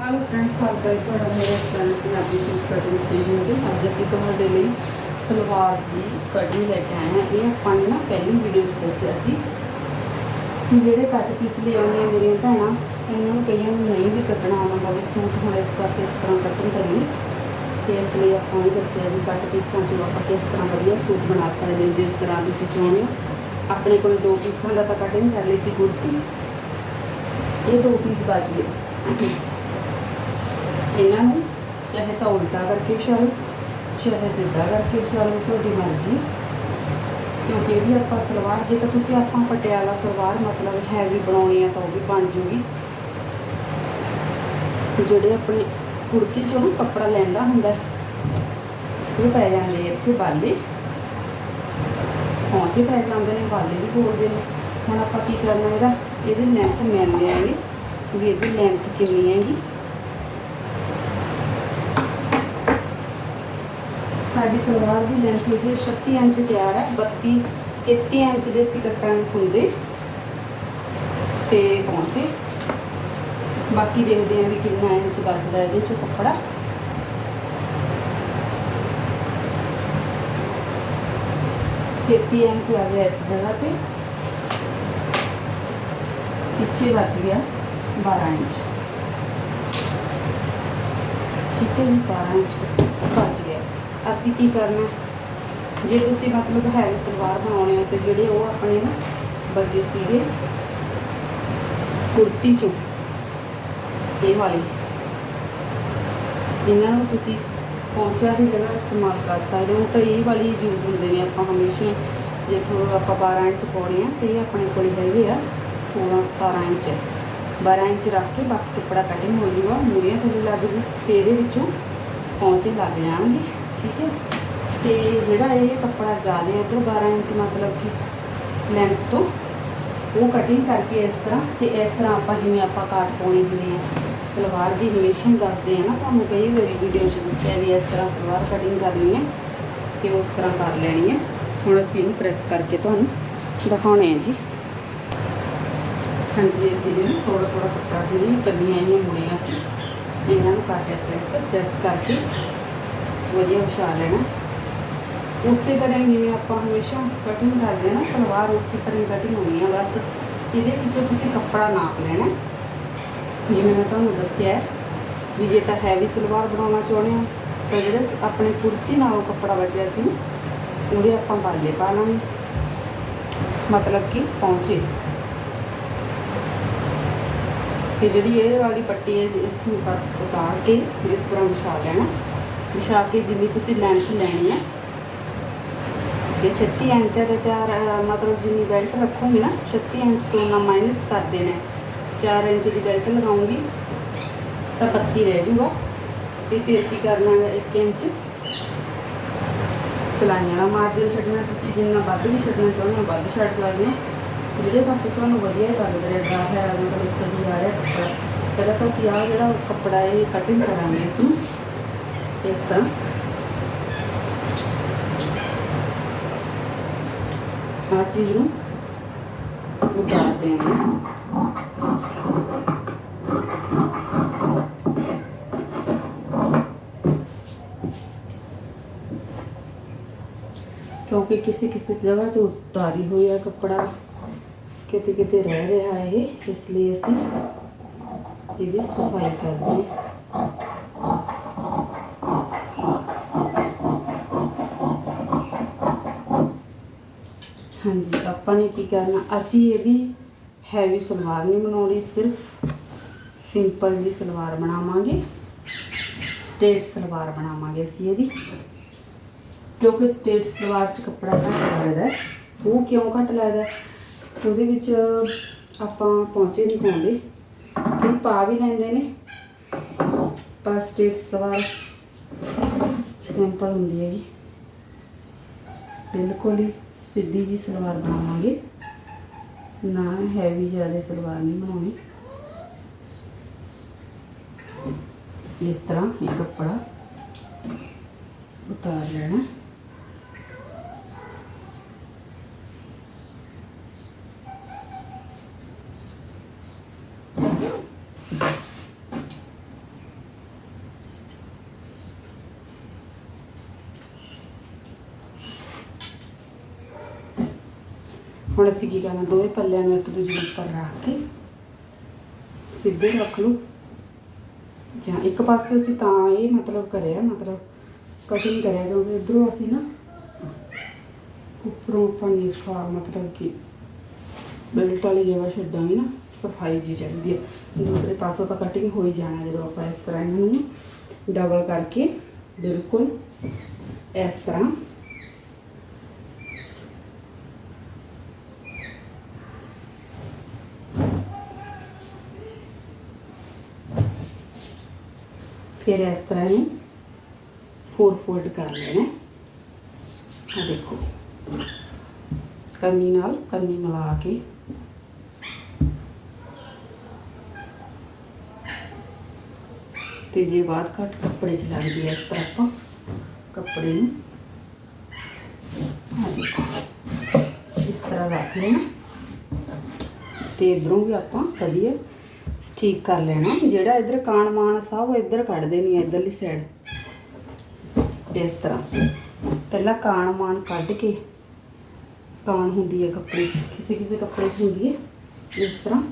Hello friends ਸਵਾਗਤ ਹੈ ਤੁਹਾਡਾ ਮੇਰੇ channel Punjabi suit cutting station ਤੇ ਅੱਜ ਅਸੀਂ ਤੁਹਾਡੇ ਲਈ ਸਲਵਾਰ ਦੀ ਕਟਿੰਗ ਲੈ ਕੇ ਆਏ ਹਾਂ। ਇਹ ਆਪਾਂ ਨੇ ਨਾ ਪਹਿਲੀ ਵੀਡੀਓ 'ਚ ਦੱਸਿਆ ਸੀ ਜਿਹੜੇ ਕੱਟ ਪੀਸ ਲੈ ਆਉਂਦੇ ਆ ਮੇਰੀਆਂ ਭੈਣਾਂ ਉਹਨਾਂ ਨੂੰ ਕਈਆਂ ਨੂੰ ਨਹੀਂ ਵੀ ਕੱਟਣਾ ਆਉਂਦਾ ਵੀ ਸੂਟ ਹੁਣ ਇਸ ਕਰਕੇ ਇਸ ਤਰ੍ਹਾਂ ਕਟਿੰਗ ਕਰੀਏ। ਤੇ ਇਸ ਲਈ ਆਪਾਂ ਇਹ ਦੱਸਿਆ ਵੀ ਕੱਟ ਪੀਸਾਂ 'ਚੋਂ ਆਪਾਂ ਕਿਸ ਤਰ੍ਹਾਂ ਵਧੀਆ ਸੂਟ ਬਣਾ ਸਕਦੇ ਹਾਂ, ਜਿਸ ਤਰ੍ਹਾਂ ਤੁਸੀਂ ਚਾਹੁੰਦੇ ਹੋ। ਆਪਣੇ ਕੋਲ ਦੋ ਪੀਸਾਂ ਦਾ ਤਾਂ ਕਟਿੰਗ ਕਰ ਲਈ ਸੀ ਕੁੜਤੀ। ਇਹ ਦੋ ਪੀਸ ਬਚ ਗਏ। ਇਹਨਾਂ ਨੂੰ, ਚਾਹੇ ਤਾਂ ਉਲਟਾ ਕਰਕੇ ਵਿਛਾਲੋ, ਚਾਹੇ ਸਿੱਧਾ ਕਰਕੇ ਵਿਛਾਲੋ, ਤੁਹਾਡੀ ਮਰਜ਼ੀ। ਕਿਉਂਕਿ ਇਹ ਵੀ ਆਪਾਂ ਸਲਵਾਰ, ਜੇ ਤਾਂ ਤੁਸੀਂ ਆਪਾਂ ਪਟਿਆਲਾ ਸਲਵਾਰ ਮਤਲਬ ਹੈਵੀ ਬਣਾਉਣੀ ਆ ਤਾਂ ਉਹ ਵੀ ਬਣ ਜੂਗੀ। ਜਿਹੜੇ ਆਪਣੇ ਕੁੜਤੀ ਚੋਂ ਕੱਪੜਾ ਲੈਂਦਾ ਹੁੰਦਾ, ਉਹ ਪੈ ਜਾਂਦੇ ਇੱਥੇ ਬਾਲੇ। ਪਹੁੰਚੇ ਪੈ ਜਾਂਦੇ ਨੇ, ਬਾਲੇ ਵੀ ਬੋਲਦੇ ਨੇ। ਹੁਣ ਆਪਾਂ ਕੀ ਕਰਨਾ ਇਹਦਾ? ਇਹਦੀ ਲੈਂਥ ਮਿਲ ਲਿਆਂਗੇ ਵੀ ਇਹਦੀ ਲੈਂਥ ਕਿੰਨੀ ਹੈਗੀ? ਸਾਡੀ ਸਲਵਾਰ ਦੀ ਲੈਂਥ ਹੈਗੀ ਹੈ 36 ਇੰਚ ਤਿਆਰ ਹੈ 32 33 ਇੰਚ ਦੇ ਅਸੀਂ ਕੱਟਾਂਗੇ ਕੁੰਦੇ ਤੇ ਪਹੁੰਚੇ। ਬਾਕੀ ਦੇਖਦੇ ਹਾਂ ਵੀ ਕਿੰਨਾ ਇੰਚ ਬਚਦਾ ਇਹਦੇ ਚੋਂ ਕੱਪੜਾ। ਤੇਤੀ ਇੰਚ ਆ ਗਿਆ ਇਸ ਜਗ੍ਹਾ ਤੇ। ਪਿੱਛੇ ਬਚ ਗਿਆ 12 ਇੰਚ। ਠੀਕ ਹੈ ਜੀ 12 ਇੰਚ ਬਚ ਗਿਆ ਅਸੀਂ ਕੀ ਕਰਨਾ? ਜੇ ਤੁਸੀਂ ਮਤਲਬ ਹੈਵੀ ਸਲਵਾਰ ਬਣਾਉਣੇ ਹੋ ਤੇ ਜਿਹੜੇ ਉਹ ਆਪਣੇ ਨਾ ਬਚੇ ਸੀਗੇ ਕੁੜਤੀ ਚੋਂ, ਇਹ ਵਾਲੇ, ਇਹਨਾਂ ਨੂੰ ਤੁਸੀਂ ਪਹੁੰਚਿਆ ਦੀ ਜਗ੍ਹਾ ਇਸਤੇਮਾਲ ਕਰ ਸਕਦੇ ਹੋ। ਤਾਂ ਇਹ ਵਾਲੀ ਯੂਜ਼ ਹੁੰਦੇ ਨੇ ਆਪਾਂ ਹਮੇਸ਼ਾ ਜੇ ਤੁਹਾਨੂੰ ਆਪਾਂ 12 ਇੰਚ ਪਾਉਣੇ ਆ ਤੇ ਇਹ ਆਪਣੇ ਕੋਲ ਹੈਗੇ ਆ 16 17 ਇੰਚ। 12 ਇੰਚ ਰੱਖ ਕੇ ਬਾਕੀ ਟੁਕੜਾ ਕਟਿੰਗ ਹੋ ਜੂਗਾ ਮੂਰੀਆਂ ਥੱਲੇ ਲੱਗ ਜੂ ਤੇ ਇਹਦੇ ਵਿੱਚੋਂ ਪਹੁੰਚੇ ਲੱਗ ਜਾਣਗੇ। ਠੀਕ ਹੈ? ਤੇ ਜਿਹੜਾ ਇਹ ਕੱਪੜਾ ਜ਼ਿਆਦਾ ਹੈ, ਇੱਧਰ 12 ਇੰਚ ਮਤਲਬ ਕਿ ਲੈਂਥ ਤੋਂ, ਉਹ ਕਟਿੰਗ ਕਰਕੇ ਇਸ ਤਰ੍ਹਾਂ, ਤੇ ਇਸ ਤਰ੍ਹਾਂ ਆਪਾਂ ਜਿਵੇਂ ਆਪਾਂ ਕਾਟ ਪਾਉਣੀ ਹੁੰਦੀ ਹੈ, ਸਲਵਾਰ ਦੀ ਹਮੇਸ਼ਾ ਹੀ ਦੱਸਦੇ ਆ ਨਾ, ਤੁਹਾਨੂੰ ਕਈ ਵਾਰੀ ਵੀਡੀਓ 'ਚ ਦੱਸਿਆ ਵੀ ਇਸ ਤਰ੍ਹਾਂ ਸਲਵਾਰ ਕਟਿੰਗ ਕਰਨੀ ਹੈ, ਤੇ ਉਸ ਤਰ੍ਹਾਂ ਕਰ ਲੈਣੀ ਹੈ। ਹੁਣ ਅਸੀਂ ਇਹਨੂੰ ਪ੍ਰੈਸ ਕਰਕੇ ਤੁਹਾਨੂੰ ਦਿਖਾਉਣੇ ਆ ਜੀ। ਹਾਂਜੀ, ਅਸੀਂ ਇਹਨੂੰ ਥੋੜਾ ਥੋੜਾ ਕੱਪੜਾ ਜਿਹੜੀ ਕਰਨੀਆਂ ਇਹ ਮੁੜੀਆਂ ਸੀ, ਇਹਨਾਂ ਨੂੰ ਕਾਟਿਆ ਪ੍ਰੈਸ ਪ੍ਰੈਸ ਕਰਕੇ ਵਧੀਆ ਵਿਛਾ ਲੈਣਾ। ਉਸੇ ਤਰ੍ਹਾਂ ਹੀ ਜਿਵੇਂ ਆਪਾਂ ਹਮੇਸ਼ਾ ਕਟਿੰਗ ਕਰਦੇ ਆ ਨਾ, ਸਲਵਾਰ ਉਸੇ ਤਰ੍ਹਾਂ ਹੀ ਕਟਿੰਗ ਹੋਣੀ ਆ, ਬਸ ਇਹਦੇ ਵਿੱਚੋਂ ਤੁਸੀਂ ਕੱਪੜਾ ਨਾਪ ਲੈਣਾ। ਜਿਵੇਂ ਮੈਂ ਤੁਹਾਨੂੰ ਦੱਸਿਆ ਵੀ ਜੇ ਤਾਂ ਹੈਵੀ ਸਲਵਾਰ ਬਣਾਉਣਾ ਚਾਹੁੰਦੇ ਹੋ, ਤਾਂ ਜਿਹੜੇ ਆਪਣੇ ਕੁੜਤੀ ਨਾਲੋਂ ਕੱਪੜਾ ਬਚਿਆ ਸੀ, ਉਹਦੇ ਆਪਾਂ ਬਾਲੇ ਪਾ ਲਾਂਗੇ। ਮਤਲਬ ਕਿ ਪਹੁੰਚੇ ਤੇ ਜਿਹੜੀ ਇਹ ਵਾਲੀ ਪੱਟੀ ਹੈ, ਇਸ ਨੂੰ ਉਤਾਰ ਕੇ ਇਸ ਤਰ੍ਹਾਂ ਵਿਛਾ ਲੈਣਾ। ਵਿਛਾ ਕੇ ਜਿੰਨੀ ਤੁਸੀਂ ਲੈਂਥ ਲੈਣੀ ਹੈ। ਜੇ 36 ਇੰਚ ਹੈ ਤਾਂ ਚਾਰ ਮਤਲਬ ਜਿੰਨੀ ਬੈਲਟ ਰੱਖੋਗੇ ਨਾ 36 ਇੰਚ ਤੋਂ ਨਾ ਮਾਈਨਸ ਕਰ ਦੇਣਾ 4 ਇੰਚ ਦੀ ਬੈਲਟ ਲਗਾਉਂਗੀ, ਤਾਂ 32 ਰਹਿ ਜੂਗਾ। ਤੇ ਫਿਰ ਕੀ ਕਰਨਾ ਹੈ 1 ਇੰਚ ਸਲਾਈਆਂ ਦਾ ਮਾਰਜਨ ਛੱਡਣਾ, ਤੁਸੀਂ ਜਿੰਨਾ ਵੱਧ ਵੀ ਛੱਡਣਾ ਚਾਹੁੰਦੇ ਹੋ ਵੱਧ ਛੱਡ ਸਕਦੇ ਹੋ। ਜਿਹੜੇ ਪਾਸੇ ਤੁਹਾਨੂੰ ਵਧੀਆ ਲੱਗ ਰਿਹਾ ਹੈ, ਮਤਲਬ ਸਹੀ ਆ ਰਿਹਾ ਕੱਪੜਾ। ਪਹਿਲਾਂ ਤਾਂ ਅਸੀਂ ਆਹ ਜਿਹੜਾ ਕੱਪੜਾ ਇਹ ਕਟਿੰਗ ਕਰਾਂਗੇ ਇਸ ਨੂੰ ਇਸ ਤਰ੍ਹਾਂ ਆ ਚੀਜ਼ ਨੂੰ ਉਤਾਰ ਦੇਣਾ ਕਿਉਂਕਿ ਕਿਸੇ ਕਿਸੇ ਜਗ੍ਹਾ 'ਤੇ ਉਤਾਰੀ ਹੋਈ ਹੈ ਕੱਪੜਾ ਕਿਤੇ ਕਿਤੇ ਰਹਿ ਰਿਹਾ ਹੈ ਇਹ ਇਸ ਲਈ ਅਸੀਂ ਇਹਦੀ ਸਫ਼ਾਈ ਕਰਦੇ ਹਾਂ ਹਾਂਜੀ ਆਪਾਂ ਨੇ ਕੀ ਕਰਨਾ? ਅਸੀਂ ਇਹਦੀ ਹੈਵੀ ਸਲਵਾਰ ਨਹੀਂ ਬਣਾਉਣੀ, ਸਿਰਫ ਸਿੰਪਲ ਜੀ ਸਲਵਾਰ ਬਣਾਵਾਂਗੇ। ਸਟੇਟ ਸਲਵਾਰ ਬਣਾਵਾਂਗੇ ਅਸੀਂ ਇਹਦੀ। ਕਿਉਂਕਿ ਸਟੇਟ ਸਲਵਾਰ 'ਚ ਕੱਪੜਾ ਘੱਟ ਲੱਗਦਾ ਉਹ ਕਿਉਂ ਘੱਟ ਲੱਗਦਾ ਉਹਦੇ ਵਿੱਚ ਆਪਾਂ ਪਹੁੰਚੇ ਨਹੀਂ ਪਾਉਂਦੇ। ਫਿਰ ਪਾ ਵੀ ਲੈਂਦੇ ਨੇ। ਪਰ ਸਟੇਟ ਸਲਵਾਰ ਸਿੰਪਲ ਹੁੰਦੀ ਹੈਗੀ। ਬਿਲਕੁਲ ਹੀ। ਸਿੱਧੀ ਜੀ ਸਲਵਾਰ ਬਣਾਵਾਂਗੇ। ਨਾ ਹੈਵੀ ਜ਼ਿਆਦਾ ਸਲਵਾਰ ਨਹੀਂ ਬਣਾਉਣੀ। ਇਸ ਤਰ੍ਹਾਂ ਇਹ ਕੱਪੜਾ ਉਤਾਰ ਲੈਣਾ। ਹੁਣ ਅਸੀਂ ਕੀ ਕਰਨਾ ਦੋਵੇਂ ਪੱਲਿਆਂ ਨੂੰ ਇੱਕ ਦੂਜੇ ਦੇ ਉੱਪਰ ਰੱਖ ਕੇ ਸਿੱਧੇ ਰੱਖ ਲਓ ਜਾਂ ਇੱਕ ਪਾਸੇ ਅਸੀਂ ਤਾਂ ਇਹ ਮਤਲਬ ਕਰਿਆ ਮਤਲਬ ਕਟਿੰਗ ਕਰਿਆ ਕਿਉਂਕਿ ਇਧਰੋਂ ਅਸੀਂ ਨਾ ਉੱਪਰੋਂ ਪਾਣੀ ਫਾ ਮਤਲਬ ਕਿ ਬੈਲਟ ਵਾਲੀ ਜਗ੍ਹਾ ਛੱਡਾਂਗੇ ਨਾ ਸਫ਼ਾਈ ਜੀ ਚਾਹੀਦੀ ਹੈ ਦੂਸਰੇ ਪਾਸੋਂ ਤਾਂ ਕਟਿੰਗ ਹੋ ਹੀ ਜਾਣਾ ਜਦੋਂ ਆਪਾਂ ਇਸ ਤਰ੍ਹਾਂ ਇਹਨਾਂ ਨੂੰ ਡਬਲ ਕਰਕੇ ਬਿਲਕੁਲ ਇਸ ਤਰ੍ਹਾਂ ਫਿਰ ਇਸ ਤਰ੍ਹਾਂ ਇਹਨੂੰ ਫੋਰ ਫੋਲਡ ਕਰ ਲੈਣਾ ਆ ਦੇਖੋ ਕੰਨੀ ਨਾਲ ਕੰਨੀ ਮਿਲਾ ਕੇ ਤੇ ਜੇ ਬਾਤ ਘੱਟ ਕੱਪੜੇ 'ਚ ਲੱਗਦੀ ਹੈ ਇਸ ਤਰ੍ਹਾਂ ਆਪਾਂ ਕੱਪੜੇ ਨੂੰ ਆ ਦੇਖੋ ਇਸ ਤਰ੍ਹਾਂ ਰੱਖ ਲੈਣਾ ਤੇ ਇਧਰੋਂ ਵੀ ਆਪਾਂ ਵਧੀਆ ਠੀਕ ਕਰ ਲੈਣਾ ਜਿਹੜਾ ਇਧਰ ਕਾਣ ਮਾਨ ਸਭ ਉਹ ਇਧਰ ਕੱਢ ਦੇਣੀ ਹੈ ਇਧਰਲੀ ਸਾਈਡ ਇਸ ਤਰ੍ਹਾਂ ਪਹਿਲਾਂ ਕਾਣ ਮਾਨ ਕੱਢ ਕੇ ਕਾਣ ਹੁੰਦੀ ਹੈ ਕੱਪੜੇ 'ਚ ਕਿਸੇ ਕਿਸੇ ਕੱਪੜੇ 'ਚ ਹੁੰਦੀ ਹੈ ਇਸ ਤਰ੍ਹਾਂ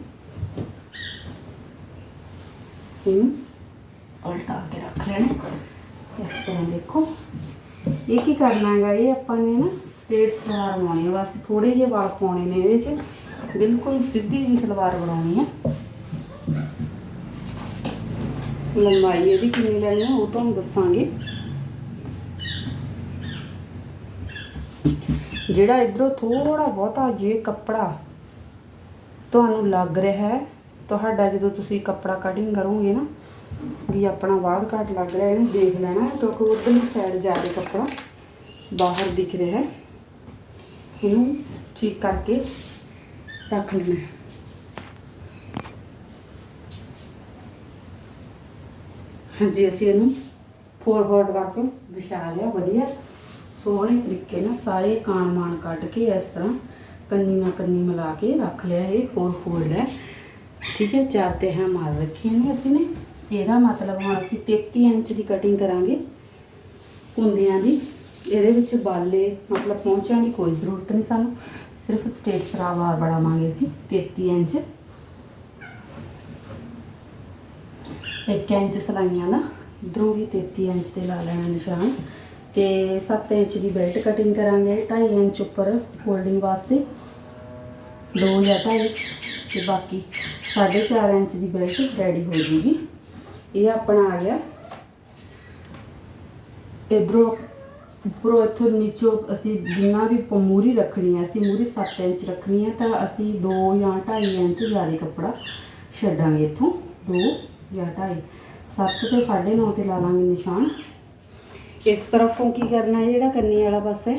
ਇਹਨੂੰ ਉਲਟਾ ਕੇ ਰੱਖ ਲੈਣਾ ਇਸ ਤਰ੍ਹਾਂ ਦੇਖੋ ਇਹ ਕੀ ਕਰਨਾ ਹੈਗਾ ਇਹ ਆਪਾਂ ਨੇ ਨਾ ਸਟ੍ਰੇਟ ਸਲਵਾਰ ਬਣਾਉਣੀ ਹੈ ਬਸ ਥੋੜੇ ਜਿਹੇ ਵਾਲ ਪਾਉਣੇ ਨੇ ਇਹਦੇ 'ਚ ਬਿਲਕੁਲ ਸਿੱਧੀ ਜੀ ਸਲਵਾਰ ਬਣਾਉਣੀ ਹੈ ਲੰਬਾਈ ਇਹਦੀ ਕਿੰਨੀ ਲੈਣੀ ਹੈ ਉਹ ਤੁਹਾਨੂੰ ਦੱਸਾਂਗੇ। ਜਿਹੜਾ ਇਧਰੋਂ ਥੋੜਾ ਬਹੁਤਾ ਜੇ ਕੱਪੜਾ ਤੁਹਾਨੂੰ ਲੱਗ ਰਿਹਾ ਹੈ, ਤੁਹਾਡਾ ਜਦੋਂ ਤੁਸੀਂ ਕੱਪੜਾ ਕਟਿੰਗ ਕਰੋਗੇ ਨਾ, ਵੀ ਆਪਣਾ ਬਾਅਦ ਘੱਟ ਲੱਗ ਰਿਹਾ, ਇਹਨੂੰ ਦੇਖ ਲੈਣਾ ਹੈ ਕਿਉਂਕਿ ਉਧਰਲੀ ਸਾਈਡ ਜਾ ਜ਼ਿਆਦਾ ਕੱਪੜਾ ਬਾਹਰ ਦਿਖ ਰਿਹਾ ਹੈ। ਇਹਨੂੰ ਠੀਕ ਕਰਕੇ ਰੱਖ ਲੈਣਾ ਹਾਂਜੀ, ਅਸੀਂ ਇਹਨੂੰ ਫੋਰਵਰਡ ਰੱਖ ਵਿਛਾ ਲਿਆ, ਵਧੀਆ। ਸੋਹਣੇ ਤਰੀਕੇ ਨਾਲ ਸਾਰੇ ਕਾਣ ਮਾਣ ਕੱਢ ਕੇ ਇਸ ਤਰ੍ਹਾਂ ਕੰਨੀ ਨਾਲ ਕੰਨੀ ਮਿਲਾ ਕੇ ਰੱਖ ਲਿਆ ਇਹ ਫੋਰ ਫੋਲਡ ਹੈ। ਠੀਕ ਹੈ, ਚਾਰ ਤੇ ਹੈ ਮਾਰ ਰੱਖੀਆਂ ਨੇ ਅਸੀਂ ਨੇ। ਇਹਦਾ ਮਤਲਬ ਹੁਣ ਅਸੀਂ 33 ਇੰਚ ਦੀ ਕਟਿੰਗ ਕਰਾਂਗੇ। ਕੁੰਦਿਆਂ ਦੀ। ਇਹਦੇ ਵਿੱਚ ਬਾਲੇ ਮਤਲਬ ਪਹੁੰਚਿਆਂ ਦੀ ਕੋਈ ਜ਼ਰੂਰਤ ਨਹੀਂ ਸਾਨੂੰ। ਸਿਰਫ ਸਟੇਟ ਸਰਾਵਾਰ ਬਣਾਵਾਂਗੇ ਅਸੀਂ 33 ਇੰਚ। ਇੱਕ ਇੰਚ ਸਲਾਈਆਂ ਦਾ ਇਧਰੋਂ ਵੀ 33 ਇੰਚ ਤੇ ਲਾ ਲੈਣਾ ਨਿਸ਼ਾਨ। ਤੇ 7 ਇੰਚ ਦੀ ਬੈਲਟ ਕਟਿੰਗ ਕਰਾਂਗੇ 2.5 ਇੰਚ ਉੱਪਰ ਫੋਲਡਿੰਗ ਵਾਸਤੇ। 2 ਜਾਂ 2.5 ਤੇ ਬਾਕੀ 4.5 ਇੰਚ ਦੀ ਬੈਲਟ ਰੈਡੀ ਹੋ ਜੂਗੀ। ਇਹ ਆਪਣਾ ਆ ਗਿਆ। ਇਧਰੋਂ ਉੱਪਰੋਂ ਇੱਥੋਂ ਨੀਚੋਂ ਅਸੀਂ ਜਿੰਨਾ ਵੀ ਪ- ਮੂਹਰੀ ਰੱਖਣੀ ਹੈ ਅਸੀਂ ਮੂਹਰੀ 7 ਇੰਚ ਰੱਖਣੀ ਹੈ ਤਾਂ ਅਸੀਂ 2 ਜਾਂ 2.5 ਇੰਚ ਜ਼ਿਆਦਾ ਕੱਪੜਾ ਛੱਡਾਂਗੇ ਇੱਥੋਂ। 2 ਜਾਂ 2.5 7 ਤੇ 9.5 ਤੇ ਲਾ ਲਾਂਗੇ ਨਿਸ਼ਾਨ। ਇਸ ਤਰਫੋਂ ਕੀ ਕਰਨਾ ਹੈ ਜਿਹੜਾ ਕੰਨੀ ਵਾਲਾ ਪਾਸਾ,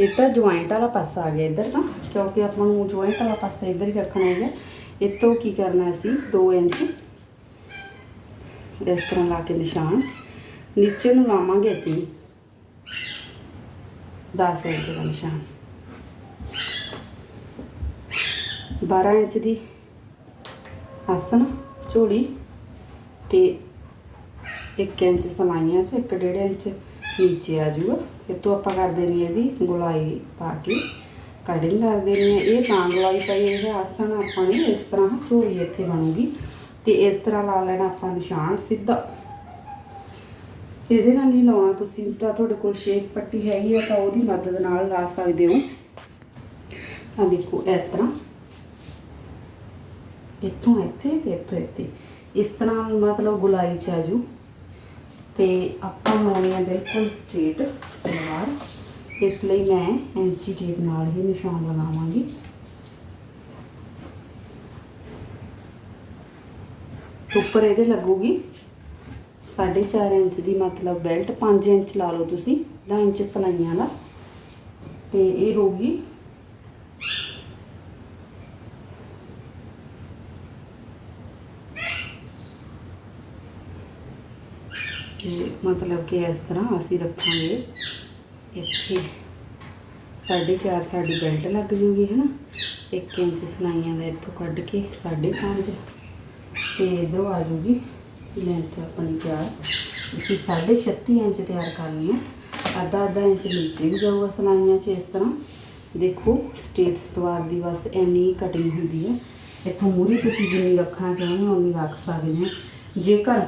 ਇਹ ਤਾਂ ਜੁਆਇੰਟ ਵਾਲਾ ਪਾਸਾ ਆ ਗਿਆ ਇੱਧਰ ਤਾਂ, ਕਿਉਂਕਿ ਆਪਾਂ ਨੂੰ ਜੁਆਇੰਟ ਵਾਲਾ ਪਾਸਾ ਇੱਧਰ ਹੀ ਰੱਖਣਾ ਇਹ ਤੋਂ ਕੀ ਕਰਨਾ ਅਸੀਂ 2 ਇੰਚ ਇਸ ਤਰ੍ਹਾਂ ਲਾ ਕੇ ਨਿਸ਼ਾਨ। ਨੀਚੇ ਨੂੰ ਲਾਵਾਂਗੇ ਅਸੀਂ 10 ਇੰਚ ਦਾ ਨਿਸ਼ਾਨ। 12 ਇੰਚ ਦੀ ਆਸਣ, ਝੋਲੀ ਤੇ 1 ਇੰਚ ਸਮਾਈਆਂ ਚ 1.5 ਇੰਚ ਨੀਚੇ ਆ ਜਾਊਗਾ ਇਹ ਤੋਂ ਆਪਾਂ ਕਰ ਦੇਣੀ ਹੈ ਇਹਦੀ ਗੁਲਾਈ ਪਾ ਕੇ, ਕਟਿੰਗ ਕਰ ਦੇਣੀ ਹੈ ਇਹ ਤਾਂ ਗੁਲਾਈ ਪਾਈ ਇਹ ਆਸਣ ਆਪਾਂ ਨੇ ਇਸ ਤਰ੍ਹਾਂ ਝੋਲੀ ਇੱਥੇ ਬਣੂਗੀ। ਤੇ ਇਸ ਤਰ੍ਹਾਂ ਲਾ ਲੈਣਾ ਆਪਾਂ ਨਿਸ਼ਾਨ ਸਿੱਧਾ। ਇਹਦੇ ਨਾਲ ਨਹੀਂ ਲਾਉਣਾ ਤੁਸੀਂ, ਤਾਂ ਤੁਹਾਡੇ ਕੋਲ ਸ਼ੇਕ ਪੱਟੀ ਹੈਗੀ ਆ, ਤਾਂ ਉਹਦੀ ਮਦਦ ਨਾਲ ਲਾ ਸਕਦੇ ਹੋ। ਆ ਦੇਖੋ, ਇਸ ਤਰ੍ਹਾਂ। ਇੱਥੋਂ ਇੱਥੇ ਤੇ ਇੱਥੋਂ ਇੱਥੇ। ਇਸ ਤਰ੍ਹਾਂ ਮਤਲਬ ਗੁਲਾਈ ਚ ਆਜੂ ਤੇ ਆਪਾਂ ਲਾਉਣੀ ਹੈ ਬਿਲਕੁਲ ਸਟ੍ਰੇਟ ਸਲਵਾਰ। ਇਸ ਲਈ ਮੈਂ ਐਂਚੀ ਟੇਪ ਨਾਲ ਹੀ ਨਿਸ਼ਾਨ ਲਗਾਵਾਂਗੀ। ਉੱਪਰ ਇਹਦੇ ਲੱਗੂਗੀ। 4.5 ਇੰਚ ਦੀ ਮਤਲਬ ਬੈਲਟ 5 ਇੰਚ ਲਾ ਲਓ ਤੁਸੀਂ 10 ਇੰਚ ਸਲਾਈਆਂ ਦਾ। ਤੇ ਇਹ ਹੋਊਗੀ ਤੇ ਮਤਲਬ ਕਿ ਇਸ ਤਰ੍ਹਾਂ ਅਸੀਂ ਰੱਖਾਂਗੇ। ਇੱਥੇ 4.5 ਸਾਡੀ ਬੈਲਟ ਲੱਗ ਜੂਗੀ ਹੈ ਨਾ 1 ਇੰਚ ਸਲਾਈਆਂ ਦਾ ਇੱਥੋਂ ਕੱਢ ਕੇ 5.5 ਤੇ ਇਧਰੋਂ ਆ ਜੂਗੀ ਲੈਂਥ ਆਪਣੀ ਤਿਆਰ। ਅਸੀਂ 36 ਇੰਚ ਤਿਆਰ ਕਰਨੀ ਹੈ ਅੱਧਾ ਅੱਧਾ ਇੰਚ ਨੀਚੇ ਵੀ ਜਾਊਗਾ ਸਲਾਈਆਂ 'ਚ ਇਸ ਤਰ੍ਹਾਂ। ਦੇਖੋ, ਸਟੇਟ ਸਲਵਾਰ ਦੀ ਬਸ ਇੰਨੀ ਕਟਿੰਗ ਹੁੰਦੀ ਹੈ ਇੱਥੋਂ ਮੂਰੀ ਤੁਸੀਂ ਜਿੰਨੀ ਰੱਖਣਾ ਚਾਹੁੰਦੇ ਹੋ, ਉਨੀ ਰੱਖ ਸਕਦੇ ਹੋ। ਜੇਕਰ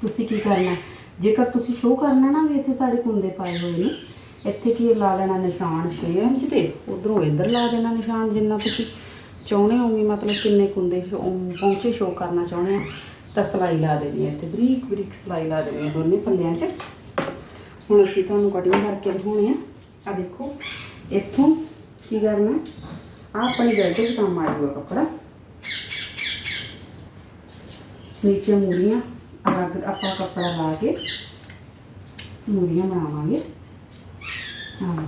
ਤੁਸੀਂ ਕੀ ਕਰਨਾ? ਜੇਕਰ ਤੁਸੀਂ ਸ਼ੋਅ ਕਰਨਾ ਨਾ ਵੀ ਇੱਥੇ ਸਾਡੇ ਕੁੰਦੇ ਪਾਏ ਹੋਏ ਨੇ, ਇੱਥੇ ਕੀ ਲਾ ਲੈਣਾ ਨਿਸ਼ਾਨ? 6 ਇੰਚ ਤੇ? ਉਧਰੋਂ ਇੱਧਰ ਲਾ ਦੇਣਾ ਨਿਸ਼ਾਨ ਜਿੰਨਾ ਤੁਸੀਂ ਚਾਹੁੰਦੇ ਹੋ ਵੀ ਮਤਲਬ ਕਿੰਨੇ ਕੁੰਦੇ ਸ਼ੋ- ਪਹੁੰਚੇ ਸ਼ੋਅ ਕਰਨਾ ਚਾਹੁੰਦੇ ਆ ਤਾਂ ਸਲਾਈ ਲਾ ਦੇਣੀ ਹੈ ਇੱਥੇ। ਬਰੀਕ ਬਰੀਕ ਸਲਾਈ ਲਾ ਦੇਣੀ ਹੈ ਦੋਨੇ ਪੱਲਿਆਂ 'ਚ। ਹੁਣ ਅਸੀਂ ਤੁਹਾਨੂੰ ਕਟਿੰਗ ਕਰਕੇ ਦਿਖਾਉਣੇ ਆ ਆ ਦੇਖੋ, ਇੱਥੋਂ ਕੀ ਕਰਨਾ? ਆ ਆਪਣੀ ਬੈਲਟ 'ਚ ਕੰਮ ਆ ਜਾਊਗਾ ਕੱਪੜਾ। ਨੀਚੇ ਮੂਰੀਆਂ ਅਲੱਗ ਆਪਾਂ ਕੱਪੜਾ ਲਾ ਕੇ ਮੂਰੀਆਂ ਬਣਾਵਾਂਗੇ ਹਾਂ।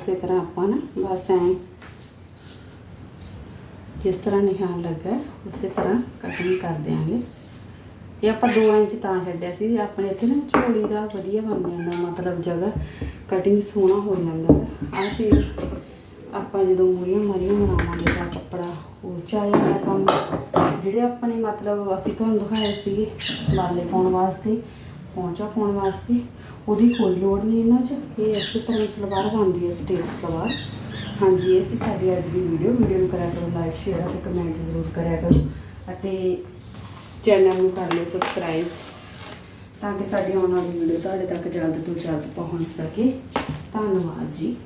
ਉਸੇ ਤਰ੍ਹਾਂ ਆਪਾਂ ਨਾ ਬਸ ਐਂ ਜਿਸ ਤਰ੍ਹਾਂ ਨਿਸ਼ਾਨ ਲੱਗਾ, ਉਸੇ ਤਰ੍ਹਾਂ ਕਟਿੰਗ ਕਰ ਦਿਆਂਗੇ। ਇਹ ਆਪਾਂ 2 ਇੰਚ ਤਾਂ ਛੱਡਿਆ ਸੀ, ਆਪਣੇ ਇੱਥੇ ਨਾ ਝੋਲੀ ਦਾ ਵਧੀਆ ਬਣ ਜਾਂਦਾ, ਮਤਲਬ ਜਗ੍ਹਾ ਕਟਿੰਗ ਸੋਹਣਾ ਹੋ ਜਾਂਦਾ। ਆ ਚੀਜ਼ ਆਪਾਂ ਜਦੋਂ ਮੂਰੀਆਂ ਮਾਰੀਆਂ, ਬਣਾਵਾਂਗੇ ਤਾਂ ਕੱਪੜਾ ਉੱਚਾ ਆਏਗਾ ਕੰਮ। ਜਿਹੜੇ ਆਪਣੇ ਮਤਲਬ ਅਸੀਂ ਤੁਹਾਨੂੰ ਦਿਖਾਏ ਸੀਗੇ, ਲਾਲੇ ਪਾਉਣ ਵਾਸਤੇ ਪਹੁੰਚਾ ਪਾਉਣ ਵਾਸਤੇ ਉਹਦੀ ਕੋਈ ਲੋੜ ਨਹੀਂ ਇਹਨਾਂ 'ਚ। ਇਹ ਇਸੇ ਤਰ੍ਹਾਂ ਸਲਵਾਰ ਬਣਦੀ ਹੈ, ਸਟੇਟ ਸਲਵਾਰ। ਹਾਂਜੀ, ਇਹ ਸੀ ਸਾਡੀ ਅੱਜ ਦੀ ਵੀਡੀਓ ਵੀਡੀਓ ਨੂੰ ਕਰਿਆ ਕਰੋ ਲਾਈਕ ਸ਼ੇਅਰ ਅਤੇ ਕਮੈਂਟ ਜ਼ਰੂਰ ਕਰਿਆ ਕਰੋ। ਅਤੇ ਚੈਨਲ ਨੂੰ ਕਰ ਲਿਓ ਸਬਸਕ੍ਰਾਈਬ ਤਾਂ ਕਿ ਸਾਡੀ ਆਉਣ ਵਾਲੀ ਵੀਡੀਓ ਤੁਹਾਡੇ ਤੱਕ ਜਲਦ ਤੋਂ ਜਲਦ ਪਹੁੰਚ ਸਕੇ। ਧੰਨਵਾਦ ਜੀ।